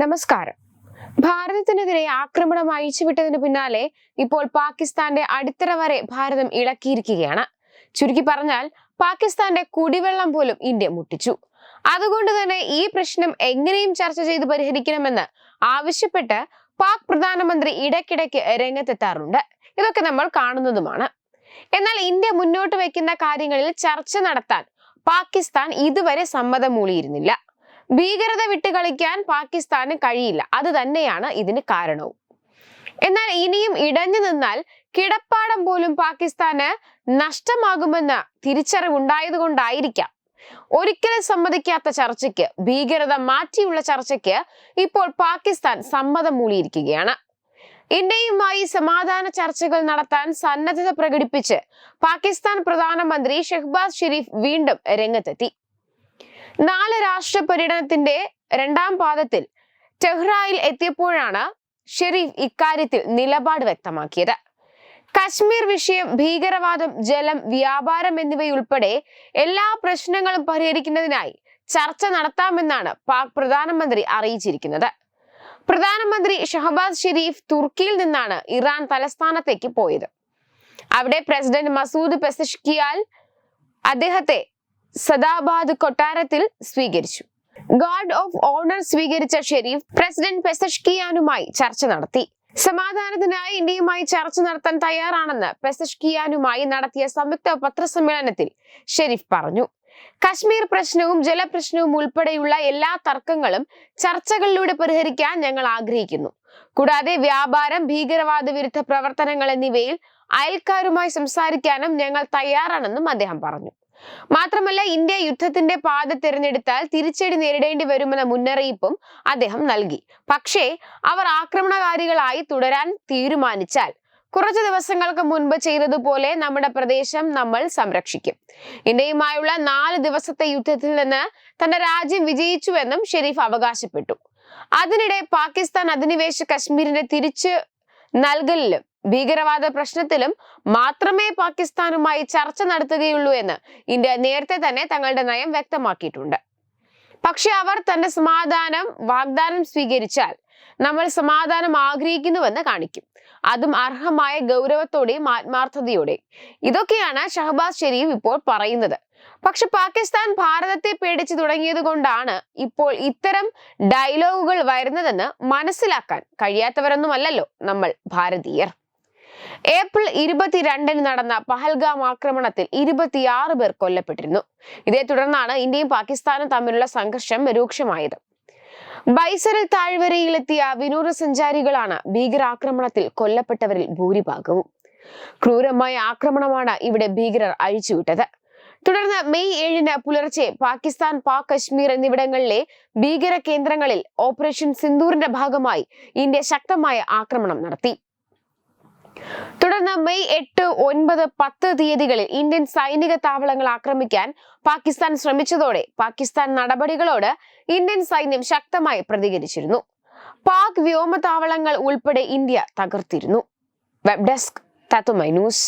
നമസ്കാരം. ഭാരതത്തിനെതിരെ ആക്രമണം അഴിച്ചുവിട്ടതിന് പിന്നാലെ ഇപ്പോൾ പാകിസ്ഥാന്റെ അടിത്തറ വരെ ഭാരതം ഇളക്കിയിരിക്കുകയാണ്. ചുരുക്കി പറഞ്ഞാൽ പാകിസ്ഥാന്റെ കുടിവെള്ളം പോലും ഇന്ത്യ മുട്ടിച്ചു. അതുകൊണ്ട് തന്നെ ഈ പ്രശ്നം എങ്ങനെയും ചർച്ച ചെയ്ത് പരിഹരിക്കണമെന്ന് ആവശ്യപ്പെട്ട് പാക് പ്രധാനമന്ത്രി ഇടയ്ക്കിടയ്ക്ക് രംഗത്തെത്താറുണ്ട്. ഇതൊക്കെ നമ്മൾ കാണുന്നതുമാണ്. എന്നാൽ ഇന്ത്യ മുന്നോട്ട് വയ്ക്കുന്ന കാര്യങ്ങളിൽ ചർച്ച നടത്താൻ പാകിസ്ഥാൻ ഇതുവരെ സമ്മതം മൂളിയിരുന്നില്ല. ഭീകരത വിട്ട് കളിക്കാൻ പാകിസ്ഥാന് കഴിയില്ല. അത് തന്നെയാണ് ഇതിന് കാരണവും. എന്നാൽ ഇനിയും ഇടഞ്ഞു നിന്നാൽ കിടപ്പാടം പോലും പാകിസ്ഥാന് നഷ്ടമാകുമെന്ന തിരിച്ചറിവുണ്ടായതുകൊണ്ടായിരിക്കാം. ഒരിക്കലും സമ്മതിക്കാത്ത ചർച്ചയ്ക്ക് ഭീകരത മാറ്റിയുള്ള ചർച്ചയ്ക്ക് ഇപ്പോൾ പാകിസ്ഥാൻ സമ്മതം മൂളിയിരിക്കുകയാണ്. ഇന്ത്യയുമായി സമാധാന ചർച്ചകൾ നടത്താൻ സന്നദ്ധത പ്രകടിപ്പിച്ച് പാകിസ്ഥാൻ പ്രധാനമന്ത്രി ഷെഹ്ബാസ് ഷെരീഫ് വീണ്ടും രംഗത്തെത്തി. നാല് രാഷ്ട്ര പര്യടനത്തിന്റെ രണ്ടാം പാദത്തിൽ ടെഹ്റായിൽ എത്തിയപ്പോഴാണ് ഷെരീഫ് ഇക്കാര്യത്തിൽ നിലപാട് വ്യക്തമാക്കിയത്. കശ്മീർ വിഷയം ഭീകരവാദം ജലം വ്യാപാരം എന്നിവയുൾപ്പെടെ എല്ലാ പ്രശ്നങ്ങളും പരിഹരിക്കുന്നതിനായി ചർച്ച നടത്താമെന്നാണ് പാക് പ്രധാനമന്ത്രി അറിയിച്ചിരിക്കുന്നത്. പ്രധാനമന്ത്രി ഷഹബാസ് ഷെരീഫ് തുർക്കിയിൽ നിന്നാണ് ഇറാൻ തലസ്ഥാനത്തേക്ക് പോയത്. അവിടെ പ്രസിഡന്റ് മസൂദ് പെസഷ്കിയാൽ അദ്ദേഹത്തെ സദാബാദ് കൊട്ടാരത്തിൽ സ്വീകരിച്ചു. ഗാർഡ് ഓഫ് ഓണർ സ്വീകരിച്ച ഷെരീഫ് പ്രസിഡന്റ് പെസഷ്കിയാനുമായി ചർച്ച നടത്തി. സമാധാനത്തിനായി ഇന്ത്യയുമായി ചർച്ച നടത്താൻ തയ്യാറാണെന്ന് പെസഷ്കിയാനുമായി നടത്തിയ സംയുക്ത പത്രസമ്മേളനത്തിൽ ഷെരീഫ് പറഞ്ഞു. കശ്മീർ പ്രശ്നവും ജലപ്രശ്നവും ഉൾപ്പെടെയുള്ള എല്ലാ തർക്കങ്ങളും ചർച്ചകളിലൂടെ പരിഹരിക്കാൻ ഞങ്ങൾ ആഗ്രഹിക്കുന്നു. കൂടാതെ വ്യാപാരം ഭീകരവാദ വിരുദ്ധ പ്രവർത്തനങ്ങൾ എന്നിവയിൽ അയൽക്കാരുമായി സംസാരിക്കാനും ഞങ്ങൾ തയ്യാറാണെന്നും അദ്ദേഹം പറഞ്ഞു. മാത്രമല്ല ഇന്ത്യ യുദ്ധത്തിന്റെ പാത തിരഞ്ഞെടുത്താൽ തിരിച്ചടി നേരിടേണ്ടി വരുമെന്ന മുന്നറിയിപ്പും അദ്ദേഹം നൽകി. പക്ഷേ അവർ ആക്രമണകാരികളായി തുടരാൻ തീരുമാനിച്ചാൽ കുറച്ചു ദിവസങ്ങൾക്ക് മുൻപ് ചെയ്തതുപോലെ നമ്മുടെ പ്രദേശം നമ്മൾ സംരക്ഷിക്കും. ഇന്ത്യയുമായുള്ള നാല് ദിവസത്തെ യുദ്ധത്തിൽ നിന്ന് തന്റെ രാജ്യം വിജയിച്ചുവെന്നും ഷെരീഫ് അവകാശപ്പെട്ടു. അതിനിടെ പാകിസ്ഥാൻ അധിനിവേശ കശ്മീരിന്റെ തിരിച്ചു നൽകലിലും ഭീകരവാദ പ്രശ്നത്തിലും മാത്രമേ പാകിസ്ഥാനുമായി ചർച്ച നടത്തുകയുള്ളൂ എന്ന് ഇന്ത്യ നേരത്തെ തന്നെ തങ്ങളുടെ നയം വ്യക്തമാക്കിയിട്ടുണ്ട്. പക്ഷെ അവർ തന്റെ സമാധാനം വാഗ്ദാനം സ്വീകരിച്ചാൽ നമ്മൾ സമാധാനം ആഗ്രഹിക്കുന്നുവെന്ന് കാണിക്കും. അതും അർഹമായ ഗൗരവത്തോടെയും ആത്മാർത്ഥതയോടെയും. ഇതൊക്കെയാണ് ഷഹബാസ് ഷെരീഫ് ഇപ്പോൾ പറയുന്നത്. പക്ഷെ പാകിസ്ഥാൻ ഭാരതത്തെ പേടിച്ചു തുടങ്ങിയത് കൊണ്ടാണ് ഇപ്പോൾ ഇത്തരം ഡയലോഗുകൾ വരുന്നതെന്ന് മനസ്സിലാക്കാൻ കഴിയാത്തവരൊന്നുമല്ലല്ലോ നമ്മൾ ഭാരതീയർ. ഏപ്രിൽ ഇരുപത്തിരണ്ടിന് നടന്ന പഹൽഗാം ആക്രമണത്തിൽ ഇരുപത്തിയാറ് പേർ കൊല്ലപ്പെട്ടിരുന്നു. ഇതേ തുടർന്നാണ് ഇന്ത്യയും പാകിസ്ഥാനും തമ്മിലുള്ള സംഘർഷം രൂക്ഷമായത്. ബൈസറിൽ താഴ്വരയിലെത്തിയ വിനോദസഞ്ചാരികളാണ് ഭീകരാക്രമണത്തിൽ കൊല്ലപ്പെട്ടവരിൽ ഭൂരിഭാഗവും. ക്രൂരമായ ആക്രമണമാണ് ഇവിടെ ഭീകരർ അഴിച്ചുവിട്ടത്. തുടർന്ന് മെയ് ഏഴിന് പുലർച്ചെ പാകിസ്ഥാൻ പാക് കശ്മീർ എന്നിവിടങ്ങളിലെ ഭീകര കേന്ദ്രങ്ങളിൽ ഓപ്പറേഷൻ സിന്ദൂറിന്റെ ഭാഗമായി ഇന്ത്യ ശക്തമായ ആക്രമണം നടത്തി. തുടർന്ന് മെയ് എട്ട് ഒൻപത് പത്ത് തീയതികളിൽ ഇന്ത്യൻ സൈനിക താവളങ്ങൾ ആക്രമിക്കാൻ പാകിസ്ഥാൻ ശ്രമിച്ചതോടെ പാകിസ്ഥാൻ നടപടികളോട് ഇന്ത്യൻ സൈന്യം ശക്തമായി പ്രതികരിച്ചിരുന്നു. പാക് വ്യോമ താവളങ്ങൾ ഉൾപ്പെടെ India തകർത്തിരുന്നു. Web desk Tatwamayi news.